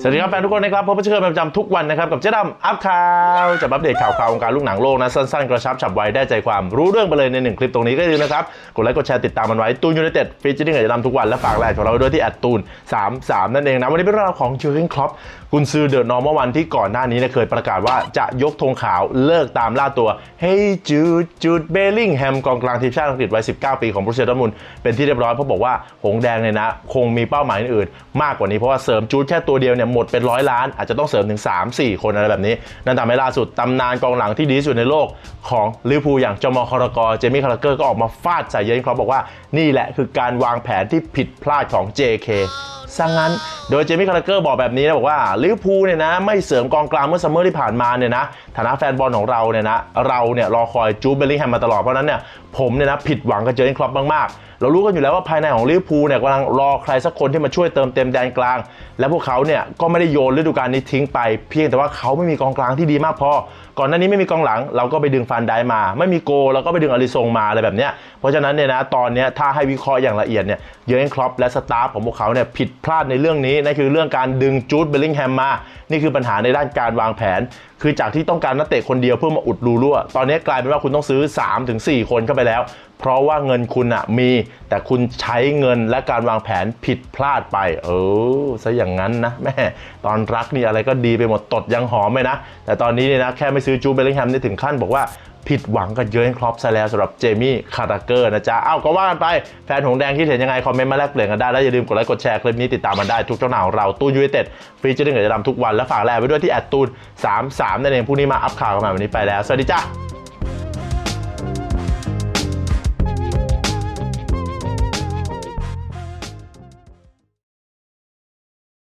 สวัสดีครับแฟนทุกคนนะครับพบกับเชิญประจำทุกวันนะครับกับเจ๊ดำอัพข่าวจะอัปเดตข่าวคราววงการลูกหนังโลกนะสั้นๆกระชับฉับไวได้ใจความรู้เรื่องไปเลยในหนึ่งคลิปตรงนี้ก็อย่าลืมนะครับกดไลค์กดแชร์ติดตามมันไว้ตูนยูไนเต็ดฟีเจอริ่งกับเจ๊ดำทุกวันและฝากไลน์ของเราด้วยที่แอดตูน33 นั่นเองนะวันนี้เป็นเรื่องราวของจูเกนครอปกุนซือเดอะนอร์มวันที่ก่อนหน้านี้เนี่ยเคยประกาศว่าจะยกธงขาวเลิกตามล่าตัวเฮ้ยจูดจูดเบลลิงแฮมกองกลางทีมชาติอังกฤษวัย19 ปีของบรูเซียดอร์มุนเป็นที่เรียบร้อยเพราะบอกว่าหงแดงเนี่ยนะคงมีเป้าหมายอื่น มากกว่านี้เพราะว่าเสริมจูดแค่ตัวเดียวเนี่ยหมดเป็นร้อยล้าน อาจจะต้องเสริมถึง 3-4 คนอะไรแบบนี้ นั่นทำให้ล่าสุดตำนานกองหลังที่ดีที่สุดในโลกของลิเวอร์พูลอย่างจอมอคอรกอเจมี่คาร์เกอร์ก็ออกมาฟาดใส่เยนครอปบอกว่านี่แหละคือการวางแผนที่ผิดพลาดของ JK ซะงั้น โดยเจมี่คาร์เกอร์บอกแบบนี้นะบอกว่าลิเวอร์พูลเนี่ยนะไม่เสริมกองกลางเมื่อซัมเมอร์ที่ผ่านมาเนี่ยนะฐานะแฟนบอลของเราเนี่ยนะเราเนี่ยรอคอยจูเบลลิงแฮมมาตลอดเพราะนั้นเนี่ยผมเนี่ยนะผิดหวังกับเจอร์เกนครอปมากๆเรารู้กันอยู่แล้วว่าภายในของลิเวอร์พูลเนี่ยกำลังรอใครสักคนที่มาช่วยเติมเต็มแดนกลาง และพวกเขาเนี่ยก็ไม่ได้โยนฤดูกาลนี้ทิ้งไป เพียงแต่ว่าเขาไม่มีกองกลางที่ดีมากพอ ก่อนหน้านี้ไม่มีกองหลัง เราก็ไปดึงฟันไดมา ไม่มีโกเราก็ไปดึงอลิซงมาอะไรแบบเนี้ยเพราะฉะนั้นเนี่ยนะตอนเนี้ยถ้าให้วิเคราะห์อย่างละเอียดเนี่ยเยอร์เกนครอปและสตาฟของพวกเขาเนี่ยผิดพลาดในเรื่องนี้นั่นคือเรื่องการดึงจูดเบลลิงแฮมมา นี่คือปัญหาในด้านการวางแผนคือจากที่ต้องการนักเตะคนเดียวเพื่อมาอุดรูรั่ว ตอนนี้กลายเป็นว่าคุณต้องซื้อ 3-4 คนเข้าไปแล้ว เพราะว่าเงินคุณอะมี แต่คุณใช้เงินและการวางแผนผิดพลาดไป เออซะอย่างนั้นนะแม่ตอนรักนี่อะไรก็ดีไปหมดตดยังหอมเลยนะ แต่ตอนนี้เนี่ยนะแค่ไม่ซื้อจูเบลลิงแฮมนี่ถึงขั้นบอกว่าผิดหวังกับเยอร์เกนครอปซะแล้วสำหรับเจมี่คาราเกอร์นะจ๊ะ เอ้าก็ว่ากันไป แฟนหงแดงคิดเห็นยังไง คอมเมนต์มาแลกเปลี่ยนกันได้ แล้วอย่าลืมกดไลค์กดแชร์คลิปนี้ติดตามมันได้ทุกช่องทางของเรา ตูนยูไนเต็ดฟรีจะได้เงินจะดำทุกวัน และฝากแลไว้ด้วยที่แอดตูน3นั่นเองพรุ่งนี้มาอัพข่าวกันใหม่วันนี้ไปแล้ว สวัสดีจ้า